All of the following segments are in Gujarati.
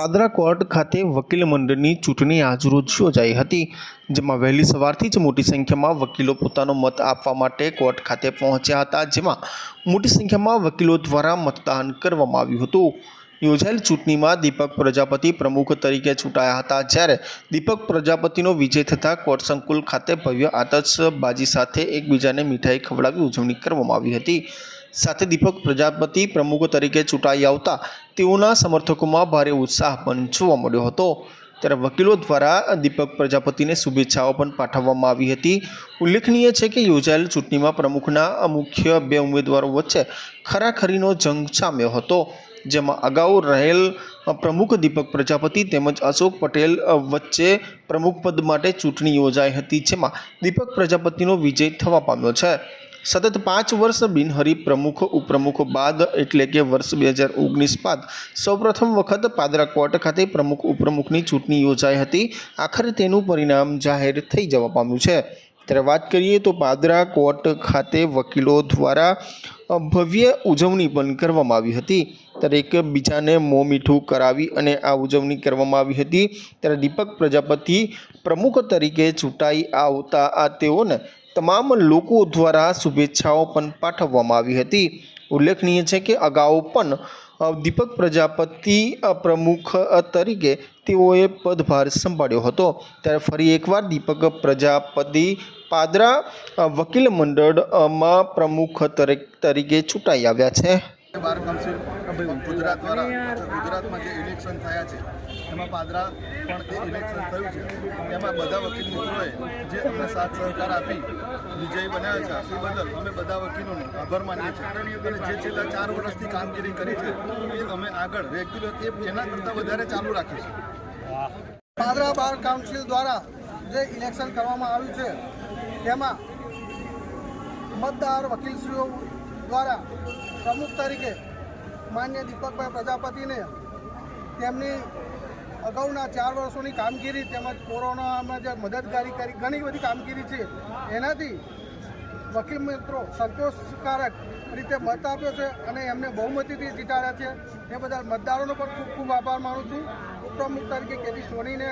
પાદરા કોર્ટ ખાતે વકીલ મંડળની ચૂંટણી આજરોજ યોજાઈ હતી, જેમાં વહેલી સવારથી જ મોટી સંખ્યામાં વકીલો પોતાનો મત આપવા માટે કોર્ટ ખાતે પહોંચ્યા હતા, જેમાં મોટી સંખ્યામાં વકીલો દ્વારા મતદાન કરવામાં આવ્યું હતું. યોજાયેલ ચૂંટણીમાં દીપક પ્રજાપતિ પ્રમુખ તરીકે ચૂંટાયા હતા, જ્યારે દીપક પ્રજાપતિનો વિજય થતાં કોર્ટ સંકુલ ખાતે ભવ્ય આતશબાજી સાથે એકબીજાને મીઠાઈ ખવડાવી ઉજવણી કરવામાં આવી હતી. સાથે દીપક પ્રજાપતિ પ્રમુખ તરીકે ચૂંટાઈ આવતા તેઓના સમર્થકોમાં ભારે ઉત્સાહ પણ જોવા મળ્યો હતો. ત્યારે વકીલો દ્વારા દીપક પ્રજાપતિને શુભેચ્છાઓ પણ પાઠવવામાં આવી હતી. ઉલ્લેખનીય છે કે યોજાયેલ ચૂંટણીમાં પ્રમુખના મુખ્ય બે ઉમેદવારો વચ્ચે ખરાખરીનો જંગ જામ્યો હતો, જેમાં અગાઉ રહેલ પ્રમુખ દીપક પ્રજાપતિ તેમજ અશોક પટેલ વચ્ચે પ્રમુખ પદ માટે ચૂંટણી યોજાઈ હતી, જેમાં દીપક પ્રજાપતિનો વિજય થવા પામ્યો છે. સતત પાંચ વર્ષ બિનહરીફ પ્રમુખ, ઉપપ્રમુખ બાદ એટલે કે વર્ષ બે હજાર ઓગણીસ બાદ સૌપ્રથમ વખત પાદરા કોર્ટ ખાતે પ્રમુખ, ઉપપ્રમુખની ચૂંટણી યોજાઈ હતી. આખરે તેનું પરિણામ જાહેર થઈ જવા પામ્યું છે. ત્યારે વાત કરીએ તો પાદરા કોર્ટ ખાતે વકીલો દ્વારા ભવ્ય ઉજવણી પણ કરવામાં આવી હતી. ત્યારે એકબીજાને મોં મીઠું કરાવી અને આ ઉજવણી કરવામાં આવી હતી. ત્યારે દીપક પ્રજાપતિ પ્રમુખ તરીકે ચૂંટાઈ આવતા આ તેઓને તમામ લોકો દ્વારા શુભેચ્છાઓ પણ પાઠવવામાં આવી હતી. ઉલ્લેખનીય છે કે અગાઉ પણ દીપક પ્રજાપતિ પ્રમુખ તરીકે તેઓએ પદભાર સંભાળ્યો હતો. ત્યારે ફરી એકવાર દીપક પ્રજાપતિ પાદરા વકીલ મંડળમાં પ્રમુખ તરી- તરીકે ચૂંટાઈ આવ્યા છે. બાર કાઉન્સિલ ગુજરાત દ્વારા ગુજરાતમાં જે ઇલેક્શન થયા છે એમાં પાદરા પણ એ ઇલેક્શન થયું છે. એમાં બધા વકીલ મિત્રોએ જે અમને સાથ સહકાર આપી વિજય બનાવ્યા છે એ બદલ અમે બધા વકીલોને આભાર માનીએ છીએ. અને જે છેલ્લા ચાર વર્ષથી કામગીરી કરી છે એ અમે આગળ રેગ્યુલર એ એના કરતાં વધારે ચાલુ રાખીશું. પાદરા બાર કાઉન્સિલ દ્વારા જે ઇલેક્શન કરવામાં આવ્યું છે તેમાં મતદાર વકીલશ્રીઓ દ્વારા પ્રમુખ તરીકે માન્ય દીપકભાઈ પ્રજાપતિને તેમની અગાઉના ચાર વર્ષોની કામગીરી તેમજ કોરોનામાં જે મદદગારી કરી ઘણી બધી કામગીરી છે, એનાથી વકીલ મિત્રો સંતોષકારક રીતે મત આપ્યો છે અને એમને બહુમતીથી જીતાડ્યા છે. એ બદલ મતદારોનો પણ ખૂબ ખૂબ આભાર માનું છું. ઉપપ્રમુખ તરીકે કેટી સોનીને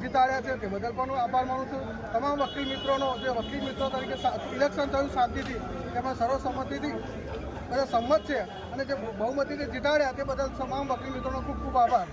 જીતાડ્યા છે, તે બદલ પણ હું આભાર માનું છું. તમામ વકીલ મિત્રોનો, જે વકીલ મિત્રો તરીકે ઇલેક્શન થયું શાંતિથી, તેમાં સર્વસંમતિથી બધા સંમત છે અને જે બહુમતીથી જીતાડ્યા તે બદલ તમામ વકીલ મિત્રોનો ખૂબ ખૂબ આભાર.